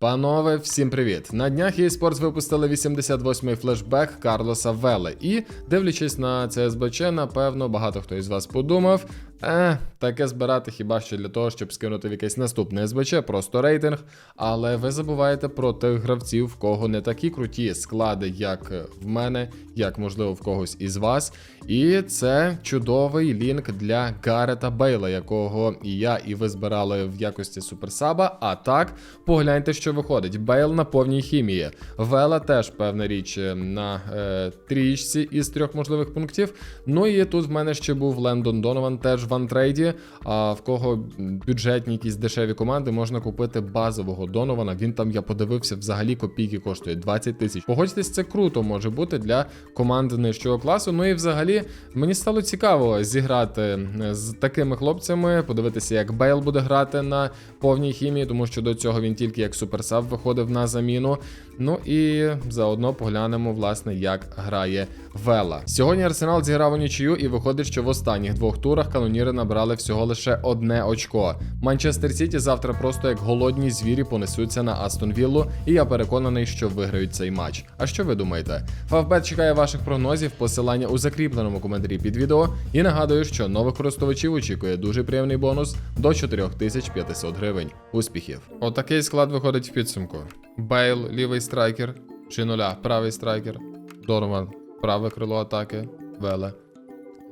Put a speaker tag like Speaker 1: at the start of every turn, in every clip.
Speaker 1: Панове, всім привіт! На днях eSports випустили 88-й флешбек Карлоса Веле. І, дивлячись на СБЧ, напевно, багато хто із вас подумав. Е, таке збирати хіба що для того, щоб скинути в якесь наступне СБЧ, просто рейтинг. Але ви забуваєте про тих гравців, в кого не такі круті склади, як в мене, як можливо в когось із вас. І це чудовий лінк для Гарета Бейла, якого і я, і ви збирали в якості суперсаба. А так, погляньте, що виходить. Бейл на повній хімії. Вела теж певна річ е, на е, трічці із трьох можливих пунктів. Ну і тут в мене ще був Лендон Донован, теж в антрейді. А в кого бюджетні якісь дешеві команди, можна купити базового Донована. Він там, я подивився, взагалі копійки коштує 20 тисяч. Погодьтесь, це круто може бути для команди нижчого класу. Ну і взагалі мені стало цікаво зіграти е, з такими хлопцями, подивитися, як Бейл буде грати на повній хімії, тому що до цього він тільки як суперсаб виходив на заміну. Ну і заодно поглянемо, власне, як грає Вела. Сьогодні Арсенал зіграв у нічию, і виходить, що в останніх двох турах каноніри набрали всього лише одне очко. Манчестер Сіті завтра просто як голодні звірі понесуться на Астон Віллу, і я переконаний, що виграють цей матч. А що ви думаєте? Фавбет чекає ваших прогнозів, посилання у закріпленому коментарі під відео. І нагадую, що нових користувачів очікує дуже приємний бонус до 4500 гривень. Успіхів! Отакий склад виходить в підсумку: Бейл, лівий страйкер, чи нуля, правий страйкер, Донован, праве крило атаки, Веле,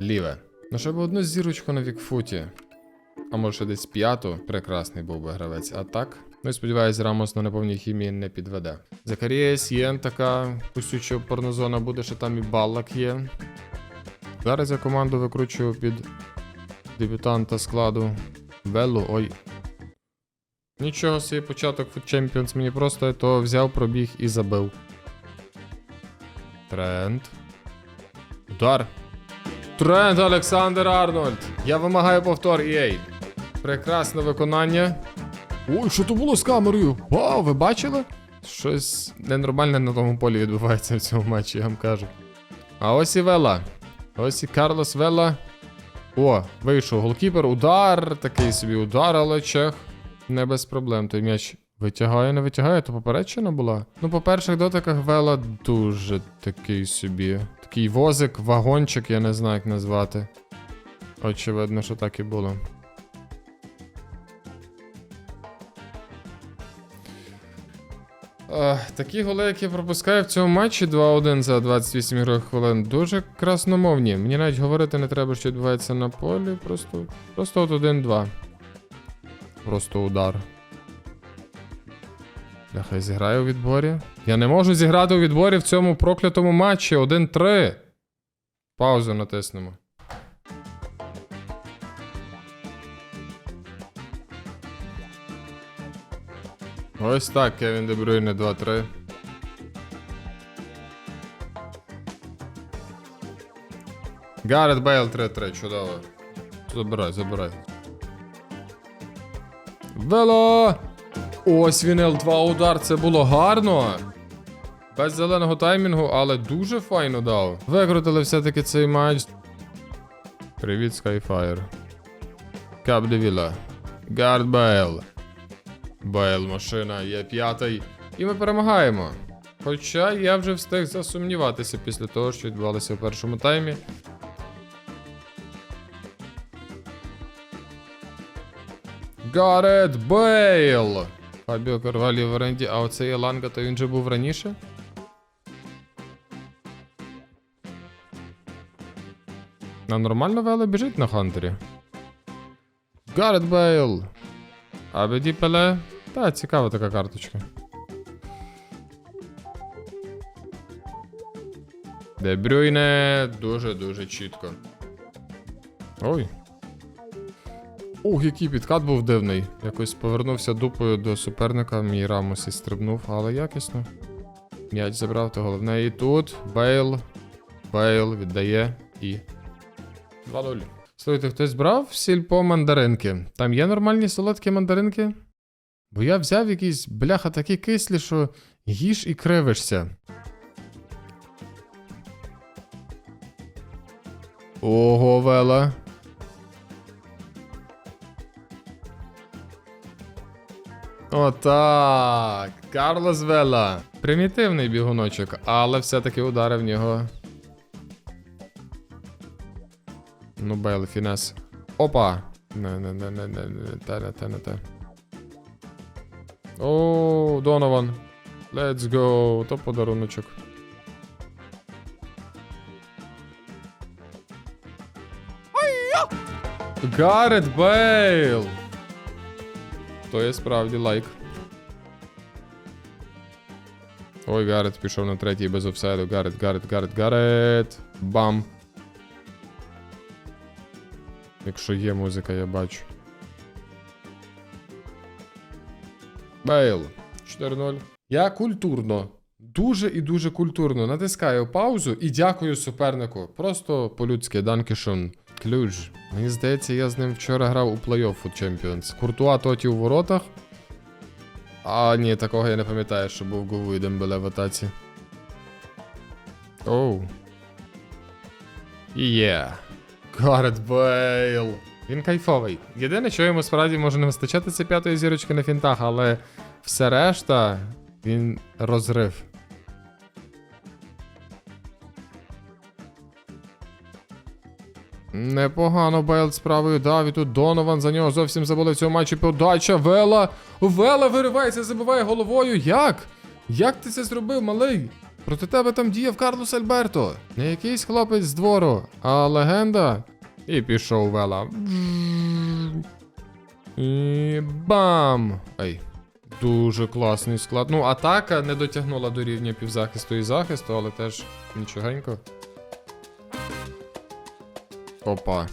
Speaker 1: ліве. Ну, щоб одну зірочку на вікфуті. А може десь п'яту, прекрасний був би гравець. А так, ну і сподіваюсь, Рамос на неповній хімії не підведе. Закарія Сієн така кусюча порнозона буде, що там і баллак є. Зараз я команду викручую під дебютанта складу. Велу, ой. Нічого собі початок Food Champions, мені просто то взяв, пробіг і забив. Тренд. Удар. Тренд Олександр Арнольд. Я вимагаю повтор EA. Прекрасне виконання. Ой, що то було з камерою? Вау, ви бачили? Щось ненормальне на тому полі відбувається в цьому матчі, я вам кажу. А ось і Вела. Ось і Карлос Вела. О, вийшов голкіпер. Удар. Такий собі удар, але чех. Не без проблем. Той м'яч витягає, не витягає, то поперечина була. Ну, по перших дотиках Вела дуже такий собі. Такий возик, вагончик, я не знаю, як назвати. Очевидно, що так і було. Такі голи, які пропускає в цьому матчі 2-1 за 28 ігрових хвилин, дуже красномовні. Мені навіть говорити не треба, що відбувається на полі. Просто, просто от 1-2. Просто удар. Нехай зіграє у відборі. Я не можу зіграти у відборі в цьому проклятому матчі 1-3. Паузу натиснемо. Ось так, Кевін Дебрюйне 2-3. Гаррет Бейл 3-3, чудово. Забирай, забирай. Вело! Ось він L2 удар, це було гарно. Без зеленого таймінгу, але дуже файно дав. Викрутили все-таки цей матч. Привіт, Skyfire. Кап Девіла. Гард Бейл. Бейл машина є п'ятий. І ми перемагаємо. Хоча я вже встиг засумніватися після того, що відбувалося в першому таймі. Гарет Бейл! Фабіо Карвалі в оренді, а оцей Еланга, то він же був раніше? Нам нормально Веле біжить на Хантері? Гарет Бейл! Абеді Пеле? Та, цікава така карточка. Дебрюйне дуже-дуже чітко. Ой. Ух, який підкат був дивний. Якось повернувся дупою до суперника, мій Рамос і стрибнув, але якісно. М'яч забрав, то головне. І тут Бейл. Бейл віддає і. 2-0. Слухайте, хтось брав сільпо мандаринки? Там є нормальні солодкі мандаринки? Бо я взяв якісь, бляха, такі кислі, що їж і кривишся. Ого, Вела. Отак. Карлос Вела. Примітивний бігуночок, але все-таки удари в нього. Ну, Бейл, фінес. Опа! Не, не, не, не, не, не, те, не те, не те. О, Донован. Let's go. То подаруночок. Гарет Бейл! То є справді лайк. Ой, Гарет пішов на третій без офсайду. Гарет, Гарет, Гарет, Гарет. Бам. Якщо є музика, я бачу. Бейл. 4-0. Я культурно. Дуже і дуже культурно натискаю паузу і дякую супернику. Просто по-людськи, Данкішон. Ключ. Мені здається, я з ним вчора грав у плей-офф Food Champions. Куртуа тоті у воротах. А, ні, такого я не пам'ятаю, що був Гову і Дембеле в атаці. Оу. Є. Гарет Бейл. Він кайфовий. Єдине, що йому справді може не вистачати, це п'ятої зірочки на фінтах, але все решта він розрив. Непогано Бейл з правою дав тут Донован за нього зовсім забули в цьому матчі подача. Вела. Вела виривається, забиває головою. Як? Як ти це зробив, малий? Проти тебе там діяв Карлос Альберто. Не якийсь хлопець з двору, а легенда. І пішов Вела. І бам! Ей. Дуже класний склад. Ну, атака не дотягнула до рівня півзахисту і захисту, але теж нічогенько. Опа.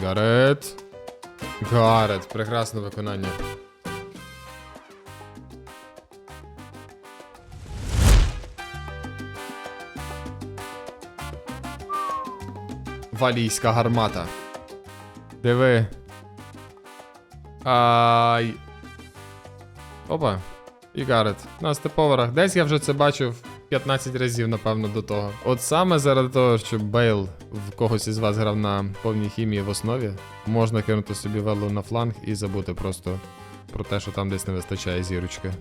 Speaker 1: Гарет. Гарет. Прекрасне виконання. Валійська гармата. Диви. Ай. Опа. І Гарет. На степоверах. Десь я вже це бачив 15 разів, напевно, до того. От саме заради того, що Бейл в когось із вас грав на повній хімії в основі, можна кинути собі велу на фланг і забути просто про те, що там десь не вистачає зірочки.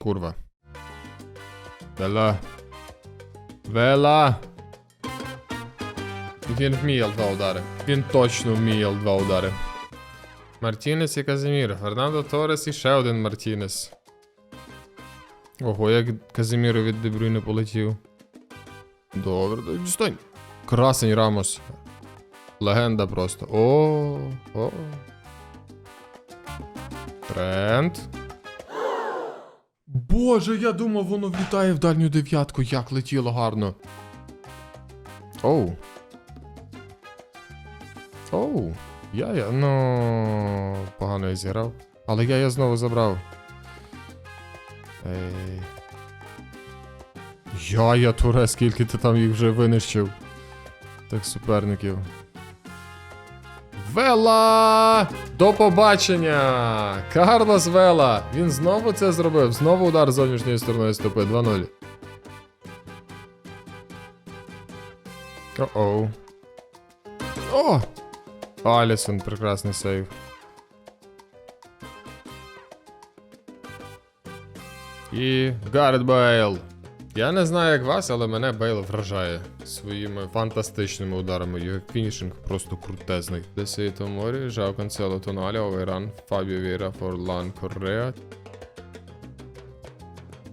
Speaker 1: Курва. Вела. Вела. Він вміє два удари. Він точно вміє два удари. Мартінес і Казимір. Фернандо Торес і ще один Мартінес. Ого, як Казиміру від Дебрюйне полетів. Добре, дістань. Красень Рамос. Легенда просто. О, о. Тренд. Боже, я думав, воно влітає в дальню дев'ятку, як летіло гарно. Оу. Оу. Я я. Ну. Погано я зіграв. Але я я знову забрав. Ей. Я я туре, скільки ти там їх вже винищив. Так, суперників. Вела! До побачення! Карлос Вела! Він знову це зробив. Знову удар з зовнішньої сторони стопи 2-0. О-оу. О! Алісон, прекрасний сейв. І Гаррет Бейл. Я не знаю, як вас, але мене Бейл вражає своїми фантастичними ударами. Його фінішинг просто крутезний. Десейто морі, Жав Канцело Тоналі, Оверан, Фабіо Віра, Форлан Корреа.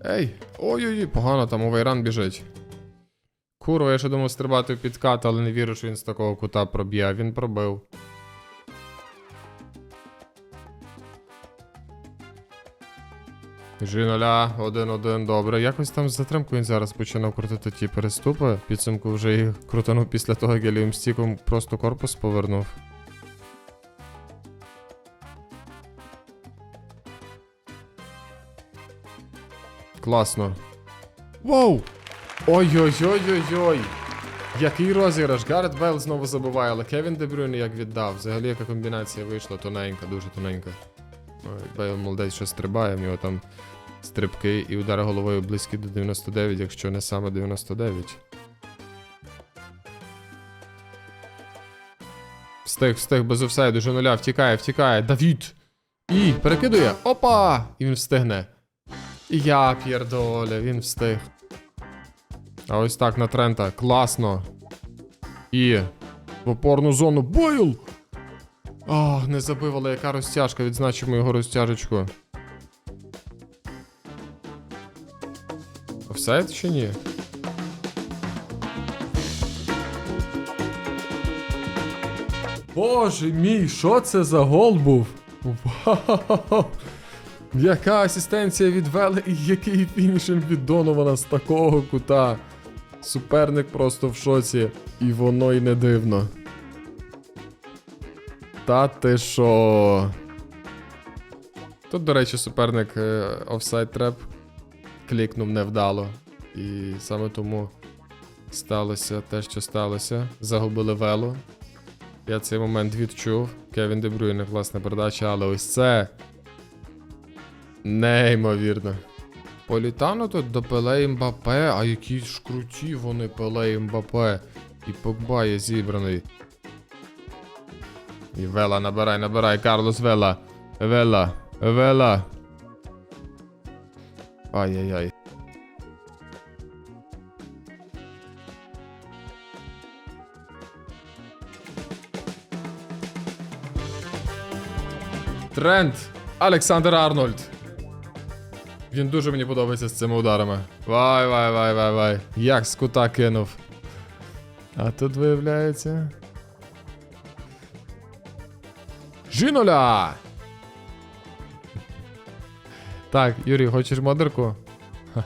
Speaker 1: Ей! Ой-ой-ой, погано там Овейран біжить. Курва, я ще думав стрибати в підкат, але не вірю, що він з такого кута проб'є, він пробив. Жіноля, 1-1, добре. Якось там з затримкою він зараз починав крутити ті переступи. Підсумку вже їх крутанув після того, як Геліум стіком просто корпус повернув. Класно. Воу! Ой-ой-ой-ой-ой! Який розіграш! Гаррет Бейл знову забуває, але Кевін Дебрюйне як віддав. Взагалі яка комбінація вийшла тоненька, дуже тоненька. Бейл молодець що стрибає, в нього там стрибки і удари головою близькі до 99, якщо не саме 99. Встиг, встиг, без офсайду, вже нуля, втікає, втікає. Давід! І перекидує. Опа! І він встигне. І я п'єрдоля, він встиг. А ось так на Трента. Класно. І в опорну зону. Бойл! Ах, не забив, але яка розтяжка, відзначимо його розтяжечку. Офсайд чи ні? Боже мій, що це за гол був? Вау! Яка асистенція від Веле і який фінішинг від Донована з такого кута. Суперник просто в шоці, і воно й не дивно. Та що? Тут, до речі, суперник офсайд треп клікнув невдало. І саме тому сталося те, що сталося. Загубили вело. Я цей момент відчув. Кевін Дебрюйне, класна передача, але ось це. Неймовірно. Політано тут до Пеле Мбапе, а які ж круті вони Пеле і Мбапе. І Погба є зібраний. І Вела набирай, набирай, Карлос Вела. Вела, Вела. Ай-яй-яй. Тренд Олександр Арнольд. Він дуже мені подобається з цими ударами. Вай, вай, вай, вай, вай. Як з кинув. А тут виявляється. Жіноля! Так, Юрій, хочеш модерку?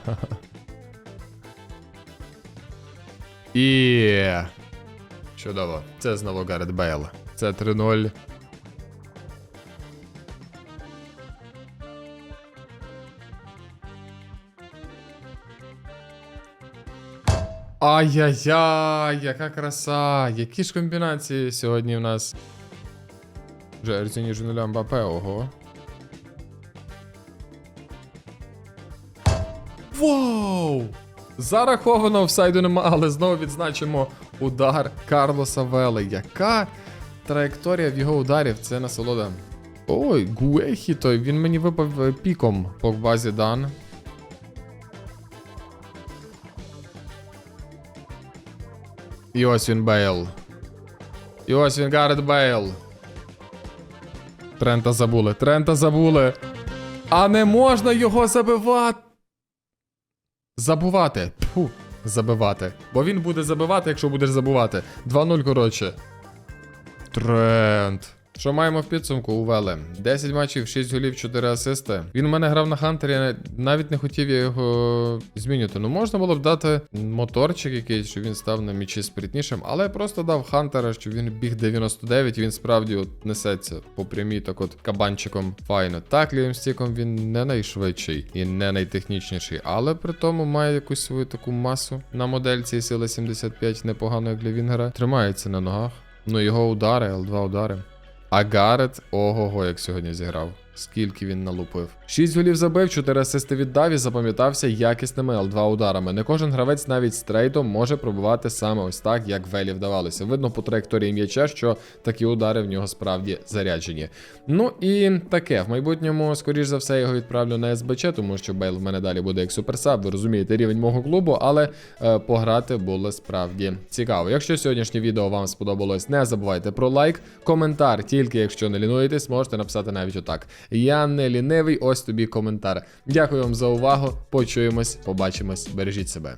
Speaker 1: І. Чудово. Це знову Гаррет Бейл. Це 3-0. Ай-яй-яй, яка краса! Які ж комбінації сьогодні в нас? Вже Арсені Жунуля Мбапе, ого. Вау! Зараховано офсайду нема, але знову відзначимо удар Карлоса Вели. Яка траєкторія в його ударів? Це насолода. Ой, Гуехі той, він мені випав е, піком по базі Дан. І ось він Бейл. І ось він Гаррет Бейл. Трента забули. Трента забули. А не можна його забивати. Забувати. Пфу. забивати. Бо він буде забивати, якщо будеш забувати. 2-0, коротше. Трент. Що маємо в підсумку у Веле? 10 матчів, 6 голів, 4 асисти. Він у мене грав на Хантері, навіть не хотів я його змінювати. Ну можна було б дати моторчик якийсь, щоб він став на мічі спритнішим, але я просто дав Хантера, щоб він біг 99, і він справді от несеться по прямій, так от кабанчиком файно. Так, лівим стіком він не найшвидший і не найтехнічніший, але при тому має якусь свою таку масу на модельці сила 75, непогано як для Вінгера. Тримається на ногах. Ну його удари, Л2 удари. А Гарет, ого-го, як сьогодні зіграв. Скільки він налупив. 6 голів забив, 4 асисти віддав і запам'ятався якісними Л2 ударами. Не кожен гравець навіть з трейтом може пробивати саме ось так, як Велі вдавалося. Видно по траєкторії м'яча, що такі удари в нього справді заряджені. Ну і таке, в майбутньому, скоріш за все, його відправлю на СБЧ, тому що Бейл в мене далі буде як суперсаб. Ви розумієте рівень мого клубу, але е, пограти було справді цікаво. Якщо сьогоднішнє відео вам сподобалось, не забувайте про лайк, коментар, тільки якщо не лінуєтесь, можете написати навіть отак. Я не лінивий, ось тобі коментар. Дякую вам за увагу. Почуємось, побачимось, бережіть себе.